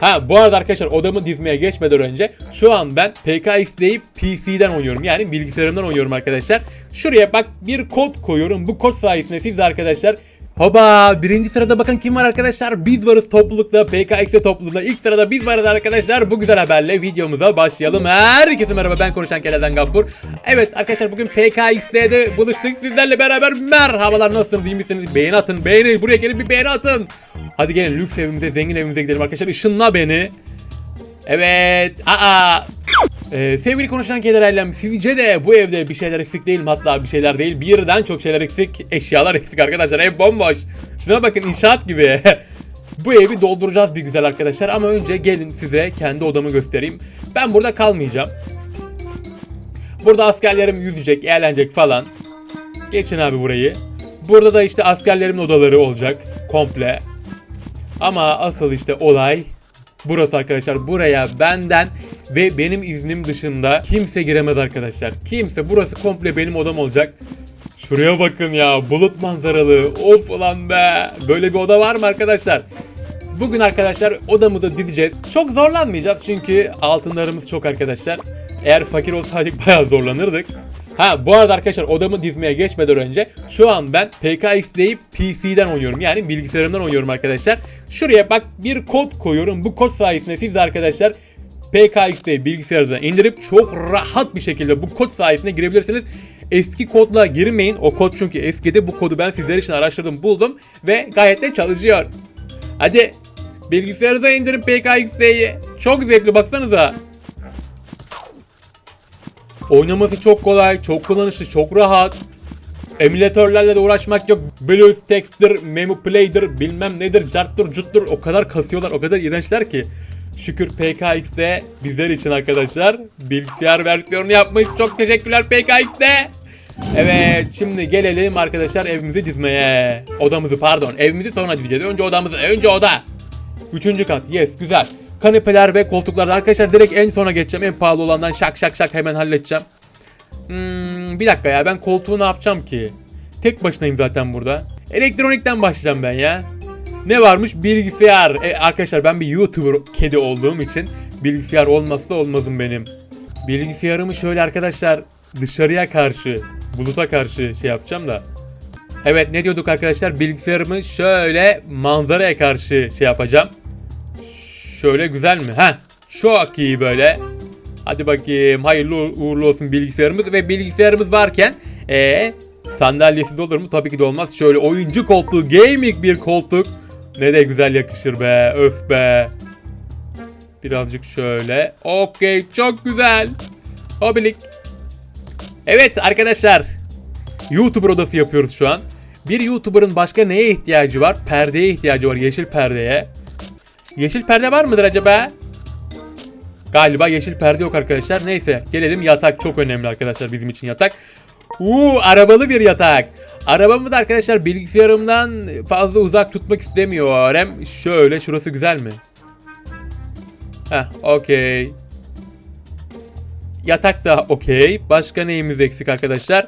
Ha bu arada arkadaşlar odamı dizmeye geçmeden önce şu an ben PKX'leyip PC'den oynuyorum. Yani bilgisayarımdan oynuyorum arkadaşlar. Şuraya bak bir kod koyuyorum. Bu kod sayesinde siz arkadaşlar Hoba birinci sırada bakın kim var arkadaşlar? Biz varız toplulukta PKX topluluğunda ilk sırada biz varız arkadaşlar. Bu güzel haberle videomuza başlayalım. Herkese merhaba ben konuşan Kereden Gaffur. Evet arkadaşlar bugün PKX'de de buluştuk. Sizlerle beraber merhabalar nasılsınız iyi misiniz? Beğeni atın beğeni. Buraya gelin bir beğeni atın. Hadi gelin lüks evimize zengin evimize gidelim arkadaşlar. Işınla beni. Evet aa ee, sevgili konuşan keder ailem sizce de bu evde bir şeyler eksik değil mi? Hatta bir şeyler değil birden çok şeyler eksik eşyalar eksik arkadaşlar ev bomboş. Şuna bakın inşaat gibi. bu evi dolduracağız bir güzel arkadaşlar ama önce gelin size kendi odamı göstereyim. Ben burada kalmayacağım. Burada askerlerim yüzecek, eğlenecek falan. Geçin abi burayı. Burada da işte askerlerimin odaları olacak komple. Ama asıl işte olay burası arkadaşlar. Buraya benden ve benim iznim dışında kimse giremez arkadaşlar. Kimse burası komple benim odam olacak. Şuraya bakın ya bulut manzaralı. Of ulan be. Böyle bir oda var mı arkadaşlar? Bugün arkadaşlar odamızı dizeceğiz. Çok zorlanmayacağız çünkü altınlarımız çok arkadaşlar. Eğer fakir olsaydık bayağı zorlanırdık. Ha bu arada arkadaşlar odamı dizmeye geçmeden önce şu an ben PKX'leyip PC'den oynuyorum. Yani bilgisayarımdan oynuyorum arkadaşlar. Şuraya bak bir kod koyuyorum. Bu kod sayesinde siz de arkadaşlar PKX'de bilgisayarınıza indirip çok rahat bir şekilde bu kod sayesinde girebilirsiniz. Eski kodla girmeyin. O kod çünkü eskidi. Bu kodu ben sizler için araştırdım, buldum ve gayet de çalışıyor. Hadi bilgisayarınıza indirin PKX'yi. Çok zevkli baksanıza. Oynaması çok kolay, çok kullanışlı, çok rahat. Emülatörlerle de uğraşmak yok. BlueStacks'tir, MemoPlay'dir, bilmem nedir, carttır, cuttur. O kadar kasıyorlar, o kadar iğrençler ki. Şükür PKX'de bizler için arkadaşlar bilgisayar versiyonu yapmış. Çok teşekkürler PKX'de. Evet şimdi gelelim arkadaşlar evimizi dizmeye. Odamızı pardon evimizi sonra dizeceğiz. Önce odamızı önce oda. Üçüncü kat yes güzel. Kanepeler ve koltuklar arkadaşlar direkt en sona geçeceğim. En pahalı olandan şak şak şak hemen halledeceğim. Hmm, bir dakika ya ben koltuğu ne yapacağım ki? Tek başınayım zaten burada. Elektronikten başlayacağım ben ya. Ne varmış? Bilgisayar. E, arkadaşlar ben bir YouTuber kedi olduğum için bilgisayar olmazsa olmazım benim. Bilgisayarımı şöyle arkadaşlar dışarıya karşı, buluta karşı şey yapacağım da. Evet ne diyorduk arkadaşlar? Bilgisayarımı şöyle manzaraya karşı şey yapacağım. Şöyle güzel mi? Ha, çok iyi böyle. Hadi bakayım hayırlı uğurlu olsun bilgisayarımız ve bilgisayarımız varken ee, sandalyesiz olur mu? Tabii ki de olmaz. Şöyle oyuncu koltuğu, gaming bir koltuk. Ne de güzel yakışır be. Öf be. Birazcık şöyle. Okey çok güzel. Hobilik. Evet arkadaşlar. YouTuber odası yapıyoruz şu an. Bir YouTuber'ın başka neye ihtiyacı var? Perdeye ihtiyacı var. Yeşil perdeye. Yeşil perde var mıdır acaba? Galiba yeşil perde yok arkadaşlar. Neyse gelelim yatak çok önemli arkadaşlar bizim için yatak. Uuu arabalı bir yatak. Arabamı da arkadaşlar bilgisayarımdan fazla uzak tutmak istemiyorum. Şöyle şurası güzel mi? Heh okey. Yatak da okey. Başka neyimiz eksik arkadaşlar?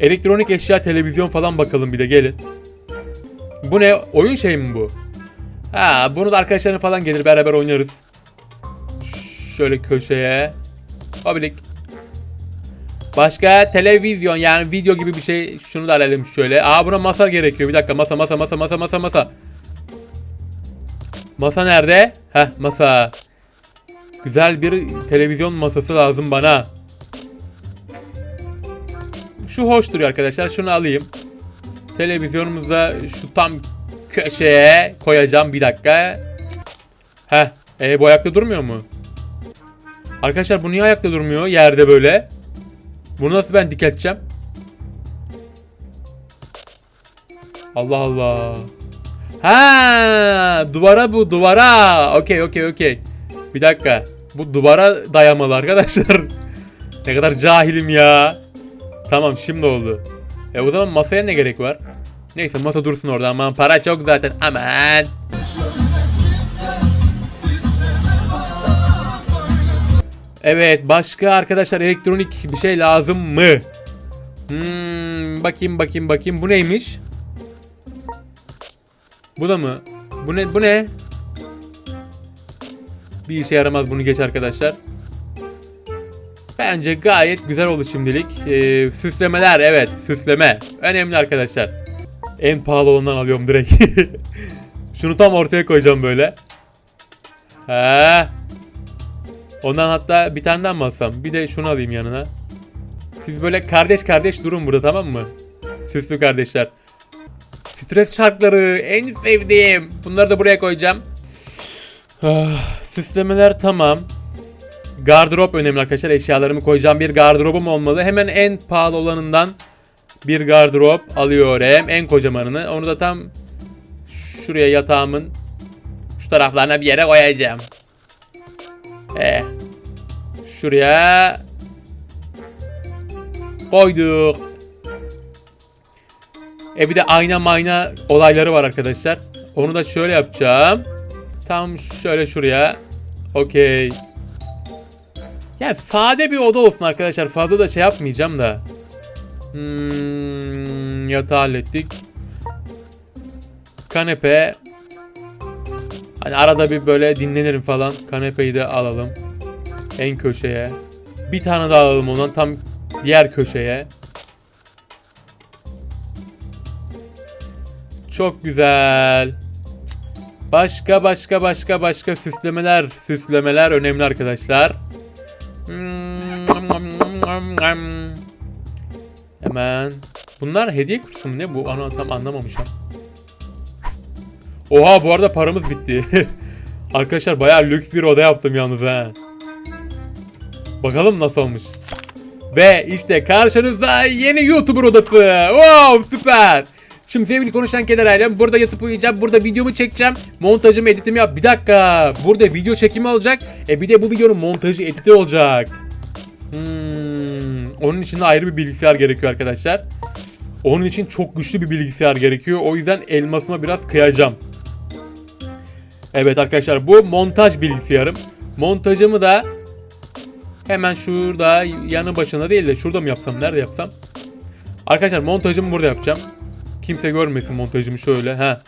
Elektronik eşya, televizyon falan bakalım bir de gelin. Bu ne? Oyun şey mi bu? Ha, bunu da arkadaşlarım falan gelir beraber oynarız. Şöyle köşeye. Abilik. Başka televizyon yani video gibi bir şey. Şunu da alalım şöyle. Aa buna masa gerekiyor. Bir dakika masa masa masa masa masa masa. Masa nerede? Heh masa. Güzel bir televizyon masası lazım bana. Şu hoş duruyor arkadaşlar. Şunu alayım. Televizyonumuzda şu tam köşeye koyacağım bir dakika. Heh. E, bu ayakta durmuyor mu? Arkadaşlar bu niye ayakta durmuyor yerde böyle? Bunu nasıl ben diketeceğim? Allah Allah. Ha, duvara bu duvara. Okey okey okey. Bir dakika. Bu duvara dayamalı arkadaşlar. ne kadar cahilim ya. Tamam şimdi oldu. E o zaman masaya ne gerek var? Neyse masa dursun orada aman para çok zaten aman. Evet başka arkadaşlar elektronik bir şey lazım mı? Hmm, bakayım bakayım bakayım bu neymiş? Bu da mı? Bu ne? Bu ne? Bir işe yaramaz bunu geç arkadaşlar. Bence gayet güzel oldu şimdilik. Ee, süslemeler evet süsleme. Önemli arkadaşlar. En pahalı olandan alıyorum direkt. Şunu tam ortaya koyacağım böyle. He. Ondan hatta bir tane mı alsam? Bir de şunu alayım yanına. Siz böyle kardeş kardeş durun burada tamam mı? Süslü kardeşler. Stres şarkıları en sevdiğim. Bunları da buraya koyacağım. Ah, süslemeler tamam. Gardırop önemli arkadaşlar. Eşyalarımı koyacağım bir gardırobum olmalı. Hemen en pahalı olanından bir gardırop alıyorum. En kocamanını. Onu da tam şuraya yatağımın şu taraflarına bir yere koyacağım. Eh. Şuraya koyduk. E bir de ayna mayna olayları var arkadaşlar. Onu da şöyle yapacağım. Tam şöyle şuraya. Okey. Yani sade bir oda olsun arkadaşlar. Fazla da şey yapmayacağım da. Hmm, yatağı hallettik. Kanepe. Hani arada bir böyle dinlenirim falan. Kanepeyi de alalım. En köşeye. Bir tane daha alalım ondan tam diğer köşeye. Çok güzel. Başka başka başka başka süslemeler süslemeler önemli arkadaşlar. Hemen. Bunlar hediye kutusu mu ne bu? Ana tam anlamamışım. Oha bu arada paramız bitti. Arkadaşlar bayağı lüks bir oda yaptım yalnız ha. Bakalım nasıl olmuş. Ve işte karşınızda yeni YouTuber odası. Wow süper. Şimdi sevgili konuşan keder ailem burada yatıp uyuyacağım. Burada videomu çekeceğim. Montajımı editimi yap. Bir dakika. Burada video çekimi olacak. E bir de bu videonun montajı editi olacak. Hmm, onun için de ayrı bir bilgisayar gerekiyor arkadaşlar. Onun için çok güçlü bir bilgisayar gerekiyor. O yüzden elmasıma biraz kıyacağım. Evet arkadaşlar bu montaj bilgisayarım. Montajımı da hemen şurada yanı başına değil de şurada mı yapsam? Nerede yapsam? Arkadaşlar montajımı burada yapacağım. Kimse görmesin montajımı şöyle. ha.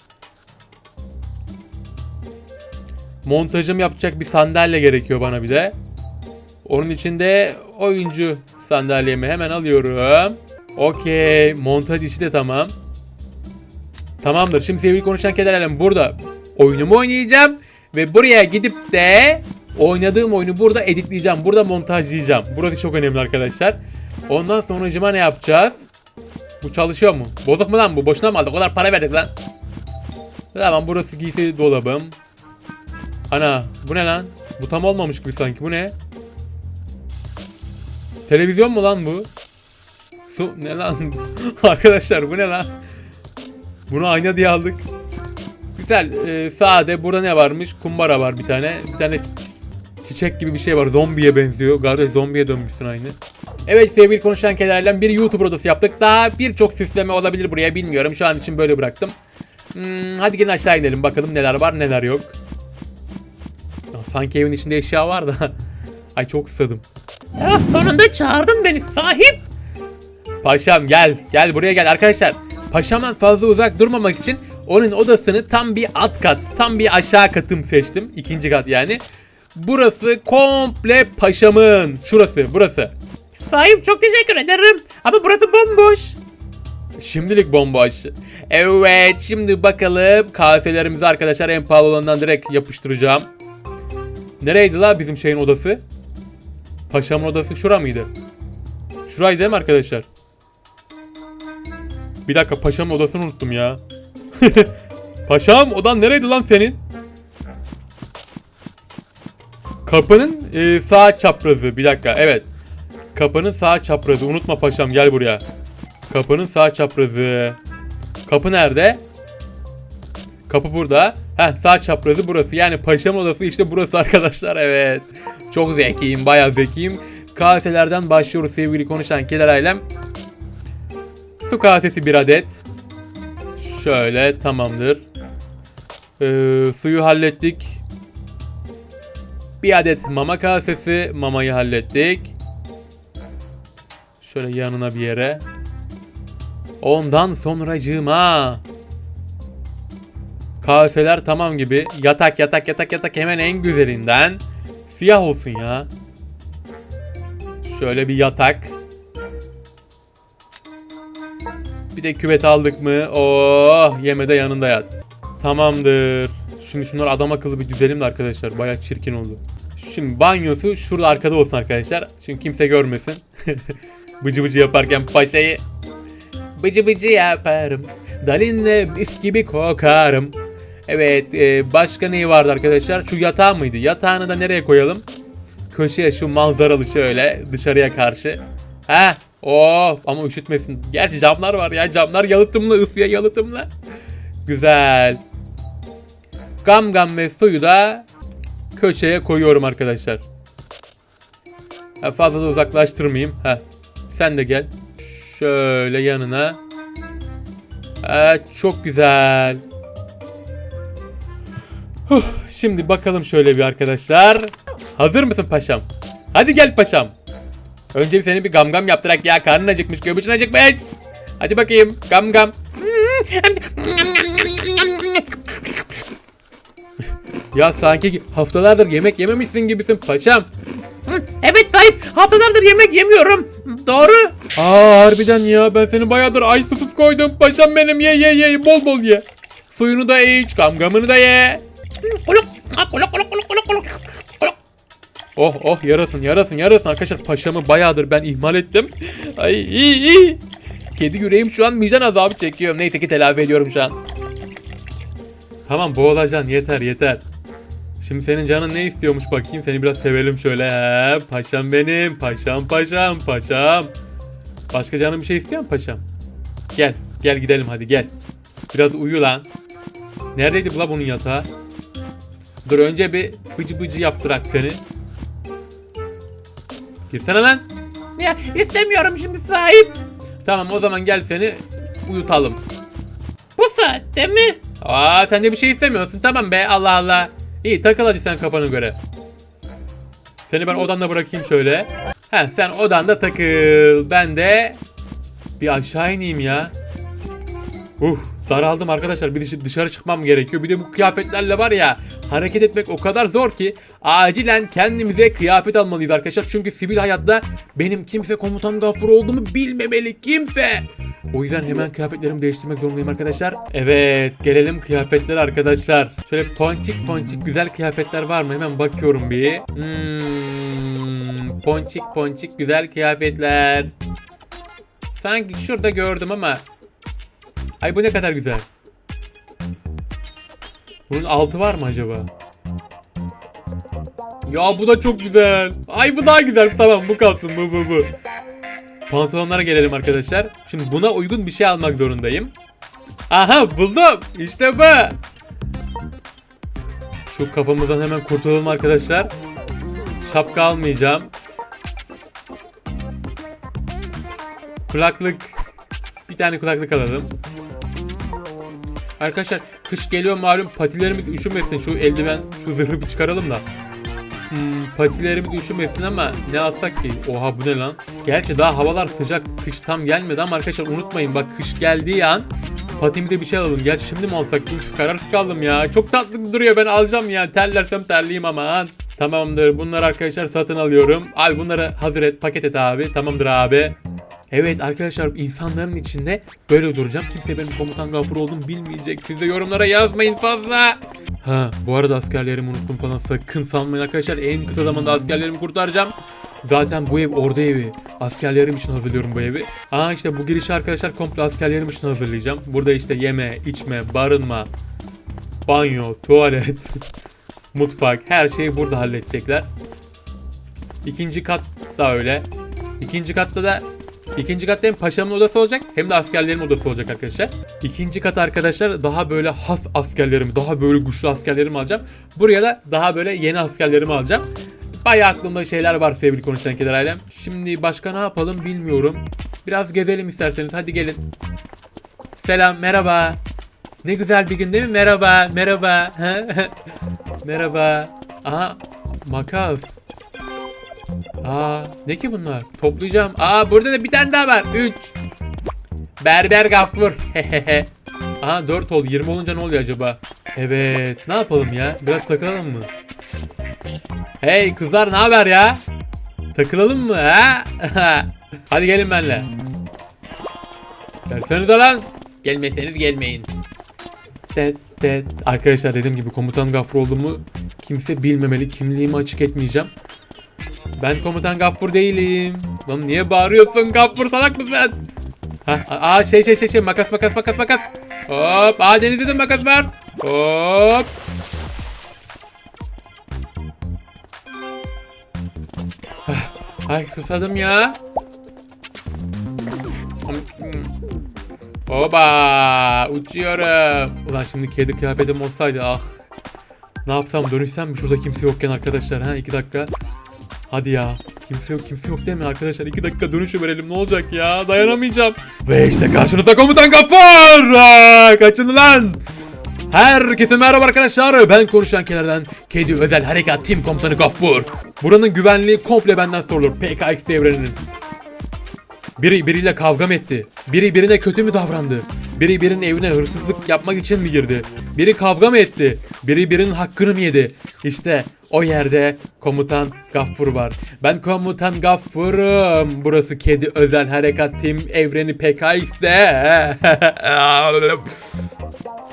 Montajım yapacak bir sandalye gerekiyor bana bir de. Onun için de oyuncu sandalyemi hemen alıyorum. Okey. Montaj işi de tamam. Tamamdır. Şimdi sevgili konuşan keder alem burada oyunumu oynayacağım. Ve buraya gidip de oynadığım oyunu burada editleyeceğim. Burada montajlayacağım. Burası çok önemli arkadaşlar. Ondan sonracıma ne yapacağız? Bu çalışıyor mu? Bozuk mu lan bu? Boşuna mı aldık? O kadar para verdik lan. Tamam burası giysi dolabım. Ana bu ne lan? Bu tam olmamış gibi sanki. Bu ne? Televizyon mu lan bu? Su ne lan? Arkadaşlar bu ne lan? Bunu ayna diye aldık. Güzel. E, sade. Burada ne varmış? Kumbara var bir tane. Bir tane çi- çi- çiçek gibi bir şey var. Zombiye benziyor. Kardeş zombiye dönmüşsün aynı. Evet sevgili konuşan kederlerle bir YouTube odası yaptık. Daha birçok süsleme olabilir buraya bilmiyorum. Şu an için böyle bıraktım. Hmm, hadi gelin aşağı inelim bakalım neler var neler yok. Sanki evin içinde eşya var da. Ay çok ısladım. Ya sonunda çağırdın beni sahip. Paşam gel. Gel buraya gel arkadaşlar. Paşamdan fazla uzak durmamak için onun odasını tam bir alt kat, tam bir aşağı katım seçtim. İkinci kat yani. Burası komple paşamın. Şurası, burası. Sahip çok teşekkür ederim. Ama burası bomboş. Şimdilik bomboş. Evet, şimdi bakalım kaselerimizi arkadaşlar en pahalı olanından direkt yapıştıracağım. Nereydi la bizim şeyin odası? Paşamın odası şura mıydı? Şuraydı değil mi arkadaşlar? Bir dakika paşamın odasını unuttum ya. Paşam odan nereydi lan senin? Kapının e, sağ çaprazı. Bir dakika evet. Kapının sağ çaprazı. Unutma paşam gel buraya. Kapının sağ çaprazı. Kapı nerede? Kapı burada. Heh sağ çaprazı burası. Yani paşamın odası işte burası arkadaşlar. Evet. Çok zekiyim. Bayağı zekiyim. Kaselerden başlıyoruz sevgili konuşan keder ailem. Su kasesi bir adet. Şöyle tamamdır. Ee, suyu hallettik. Bir adet mama kasesi. Mamayı hallettik. Şöyle yanına bir yere. Ondan sonracığıma Kaseler tamam gibi. Yatak yatak yatak yatak hemen en güzelinden. Siyah olsun ya. Şöyle bir yatak. Bir de küvet aldık mı? Oh yemede yanında yat. Tamamdır. Şimdi şunları adam akıllı bir düzelim de arkadaşlar. Bayağı çirkin oldu. Şimdi banyosu şurada arkada olsun arkadaşlar. Çünkü kimse görmesin. bıcı bıcı yaparken paşayı. Bıcı bıcı yaparım. Dalinle mis gibi kokarım. Evet e, başka neyi vardı arkadaşlar? Şu yatağı mıydı? Yatağını da nereye koyalım? Köşeye şu manzaralı şöyle dışarıya karşı. Ha? Oh ama üşütmesin. Gerçi camlar var ya. Camlar yalıtımlı, ısıya yalıtımlı. Güzel. Gam gam ve suyu da köşeye koyuyorum arkadaşlar. Fazla da uzaklaştırmayayım. Ha. Sen de gel. Şöyle yanına. Ha, çok güzel. Huh, Şimdi bakalım şöyle bir arkadaşlar. Hazır mısın paşam? Hadi gel paşam. Önce bir seni bir gam gam yaptırak ya. Karnın acıkmış, göbüşün acıkmış. Hadi bakayım gam gam. Ya sanki haftalardır yemek yememişsin gibisin paşam. Evet sahip haftalardır yemek yemiyorum. Doğru. Aa harbiden ya ben seni bayağıdır ay susuz koydum. Paşam benim ye ye ye bol bol ye. Suyunu da iç, gamgamını da ye. Kuluk. Kuluk kuluk kuluk kuluk kuluk. Oh oh yarasın yarasın yarasın arkadaşlar paşamı bayağıdır ben ihmal ettim. Ay iyi iyi. Kedi yüreğim şu an vicdan azabı çekiyor. Neyse ki telafi ediyorum şu an. Tamam boğulacaksın yeter yeter. Şimdi senin canın ne istiyormuş bakayım seni biraz sevelim şöyle. He, paşam benim paşam paşam paşam. Başka canın bir şey istiyor mu paşam? Gel gel gidelim hadi gel. Biraz uyu lan. Neredeydi bu la bunun yatağı? Dur önce bir bıcı bıcı yaptırak seni. Girsene lan. Ya istemiyorum şimdi sahip. Tamam o zaman gel seni uyutalım. Bu saatte mi? Aa sen de bir şey istemiyorsun tamam be Allah Allah. İyi takıl hadi sen kafana göre. Seni ben odanda bırakayım şöyle. He sen odanda takıl. Ben de bir aşağı ineyim ya. Uh daraldım arkadaşlar. Bir dışarı, dışarı çıkmam gerekiyor. Bir de bu kıyafetlerle var ya hareket etmek o kadar zor ki acilen kendimize kıyafet almalıyız arkadaşlar. Çünkü sivil hayatta benim kimse komutan gafur olduğumu bilmemeli kimse. O yüzden hemen kıyafetlerimi değiştirmek zorundayım arkadaşlar. Evet gelelim kıyafetlere arkadaşlar. Şöyle ponçik ponçik güzel kıyafetler var mı? Hemen bakıyorum bir. Hmm, ponçik ponçik güzel kıyafetler. Sanki şurada gördüm ama. Ay bu ne kadar güzel. Bunun altı var mı acaba? Ya bu da çok güzel. Ay bu daha güzel. Tamam bu kalsın bu bu bu. Pantolonlara gelelim arkadaşlar. Şimdi buna uygun bir şey almak zorundayım. Aha buldum. İşte bu. Şu kafamızdan hemen kurtulalım arkadaşlar. Şapka almayacağım. Kulaklık. Bir tane kulaklık alalım. Arkadaşlar kış geliyor malum patilerimiz üşümesin. Şu eldiven, şu zırhı bir çıkaralım da. Hmm, patilerimiz üşümesin ama ne alsak ki? Oha bu ne lan? Gerçi daha havalar sıcak. Kış tam gelmedi ama arkadaşlar unutmayın bak kış geldiği an patimize bir şey alalım. Gerçi şimdi mi alsak? Uf kararsız kaldım ya. Çok tatlı duruyor ben alacağım ya. Terlersem terliyim aman. Tamamdır bunları arkadaşlar satın alıyorum. Abi bunları hazır et paket et abi. Tamamdır abi. Evet arkadaşlar insanların içinde böyle duracağım. Kimse benim komutan gafur olduğumu bilmeyecek. Siz de yorumlara yazmayın fazla. Ha bu arada askerlerimi unuttum falan sakın sanmayın arkadaşlar. En kısa zamanda askerlerimi kurtaracağım. Zaten bu ev orada evi. Askerlerim için hazırlıyorum bu evi. Aa işte bu girişi arkadaşlar komple askerlerim için hazırlayacağım. Burada işte yeme, içme, barınma, banyo, tuvalet, mutfak her şeyi burada halledecekler. İkinci kat da öyle. İkinci katta da İkinci katta hem paşamın odası olacak hem de askerlerin odası olacak arkadaşlar. İkinci kat arkadaşlar daha böyle has askerlerimi, daha böyle güçlü askerlerimi alacağım. Buraya da daha böyle yeni askerlerimi alacağım. Bayağı aklımda şeyler var sevgili konuşan keder ailem. Şimdi başka ne yapalım bilmiyorum. Biraz gezelim isterseniz hadi gelin. Selam merhaba. Ne güzel bir gün değil mi? Merhaba merhaba. merhaba. Aha makas. Aa ne ki bunlar? Toplayacağım. Aa burada da bir tane daha var. 3. Berber Gaffur. Aha 4 oldu. 20 olunca ne oluyor acaba? Evet ne yapalım ya? Biraz takılalım mı? Hey kızlar ne haber ya? Takılalım mı ha? Hadi gelin benimle. Versenize lan. Gelmeseniz gelmeyin. Det, det. Arkadaşlar dediğim gibi komutan Gaffur olduğumu kimse bilmemeli. Kimliğimi açık etmeyeceğim. Ben komutan Gaffur değilim. Lan niye bağırıyorsun Gaffur salak mısın? Ha, aa şey şey şey şey makas makas makas makas. Hop, aa denizde de makas var. Hop. Ah, Ay susadım ya. Oba uçuyorum. Ulan şimdi kedi kıyafetim olsaydı ah. Ne yapsam dönüşsem mi şurada kimse yokken arkadaşlar ha iki dakika. Hadi ya. Kimse yok kimse yok değil mi arkadaşlar? iki dakika dönüşü verelim ne olacak ya? Dayanamayacağım. Ve işte karşınızda komutan Gaffar. Kaçın lan. Herkese merhaba arkadaşlar. Ben konuşan kenardan Kedi Özel Harekat Tim Komutanı Gaffur. Buranın güvenliği komple benden sorulur. PKX evreninin. Biri biriyle kavga mı etti? Biri birine kötü mü davrandı? Biri birinin evine hırsızlık yapmak için mi girdi? Biri kavga mı etti? Biri birinin hakkını mı yedi? İşte o yerde komutan Gaffur var. Ben komutan Gaffur'um. Burası kedi özel harekat tim evreni PKX'de.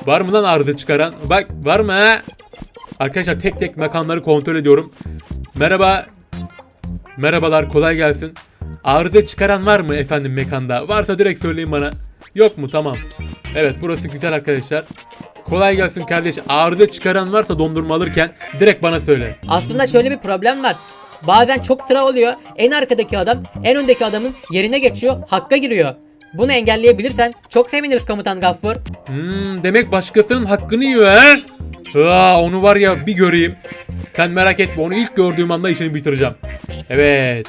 var mı lan arıza çıkaran? Bak var mı? Arkadaşlar tek tek mekanları kontrol ediyorum. Merhaba Merhabalar kolay gelsin. Arıza çıkaran var mı efendim mekanda? Varsa direkt söyleyin bana. Yok mu? Tamam. Evet burası güzel arkadaşlar. Kolay gelsin kardeş. Arıza çıkaran varsa dondurma alırken direkt bana söyle. Aslında şöyle bir problem var. Bazen çok sıra oluyor. En arkadaki adam en öndeki adamın yerine geçiyor, hakka giriyor. Bunu engelleyebilirsen çok seviniriz komutan Gaffur. Hmm, demek başkasının hakkını yiyor he? Aa, onu var ya bir göreyim. Sen merak etme onu ilk gördüğüm anda işini bitireceğim. Evet.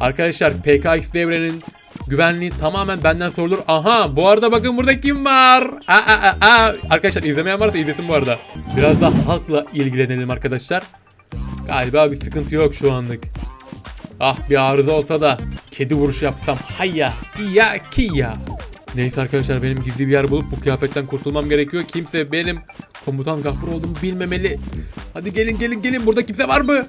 Arkadaşlar PKX devrenin güvenliği tamamen benden sorulur. Aha bu arada bakın burada kim var? Aa, aa, aa. Arkadaşlar izlemeyen varsa izlesin bu arada. Biraz da halkla ilgilenelim arkadaşlar. Galiba bir sıkıntı yok şu anlık. Ah bir arıza olsa da kedi vuruşu yapsam hayya iya kiya. Neyse arkadaşlar benim gizli bir yer bulup bu kıyafetten kurtulmam gerekiyor. Kimse benim komutan Gaffur olduğumu bilmemeli. Hadi gelin gelin gelin burada kimse var mı?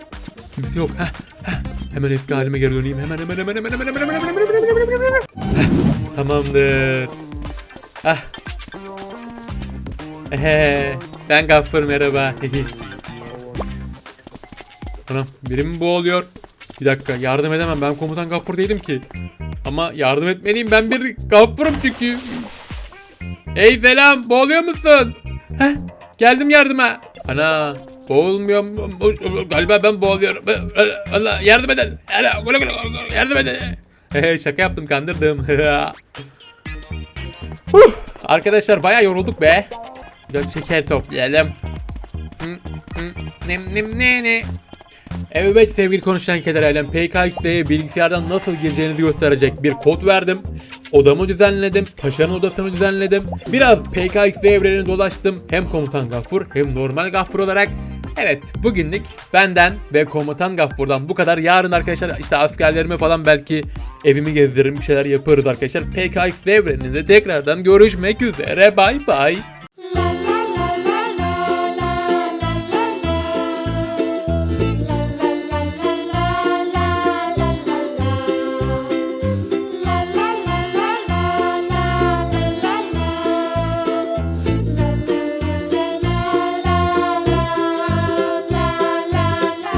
Kimse yok. Heh, heh. Hemen eski halime geri döneyim. Hemen hemen hemen hemen hemen hemen hemen hemen hemen hemen hemen hemen Tamamdır. Ah. Ehe, ben Gaffur merhaba. Anam biri mi boğuluyor? Bir dakika yardım edemem ben komutan Gaffur değilim ki. Ama yardım etmeliyim ben bir Gaffur'um çünkü. Hey selam boğuluyor musun? Heh, geldim yardıma. Ana boğulmuyor mu? Galiba ben boğuluyorum. Allah yardım edin. Yardım edin. Şaka yaptım kandırdım. Arkadaşlar bayağı yorulduk be. Biraz şeker toplayalım. Hı, hı, Nem nem ne ne. Evet sevgili konuşan keder ailem PKX'de bilgisayardan nasıl gireceğinizi gösterecek bir kod verdim. Odamı düzenledim, paşanın odasını düzenledim. Biraz PKX evrenini dolaştım. Hem komutan Gaffur hem normal Gaffur olarak. Evet bugünlük benden ve komutan Gaffur'dan bu kadar. Yarın arkadaşlar işte askerlerime falan belki evimi gezdiririm bir şeyler yaparız arkadaşlar. PKX evreninde tekrardan görüşmek üzere. Bay bay.